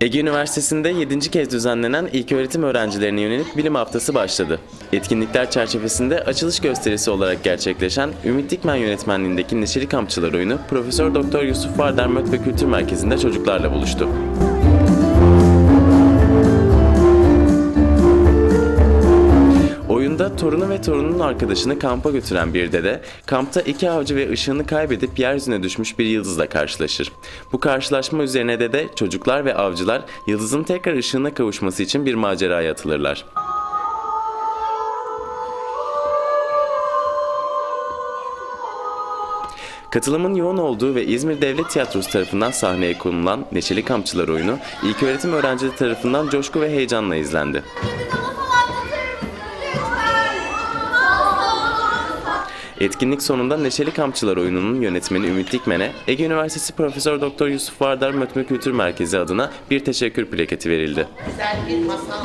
Ege Üniversitesi'nde 7. kez düzenlenen ilköğretim öğrencilerine yönelik bilim haftası başladı. Etkinlikler çerçevesinde açılış gösterisi olarak gerçekleşen Ümit Dikmen yönetmenliğindeki Neşeli Kampçılar oyunu Profesör Doktor Yusuf Vardar Mök ve Kültür Merkezi'nde çocuklarla buluştu. Oyunda torunu ve torunun arkadaşını kampa götüren bir dede, kampta iki avcı ve ışığını kaybedip yeryüzüne düşmüş bir yıldızla karşılaşır. Bu karşılaşma üzerine dede, çocuklar ve avcılar yıldızın tekrar ışığına kavuşması için bir maceraya atılırlar. Katılımın yoğun olduğu ve İzmir Devlet Tiyatrosu tarafından sahneye konulan Neşeli Kampçılar oyunu, ilköğretim öğrencileri tarafından coşku ve heyecanla izlendi. Etkinlik sonunda Neşeli Kampçılar oyununun yönetmeni Ümit Dikmen'e Ege Üniversitesi Profesör Doktor Yusuf Vardar Mökme Kültür Merkezi adına bir teşekkür plaketi verildi. güzel bir masal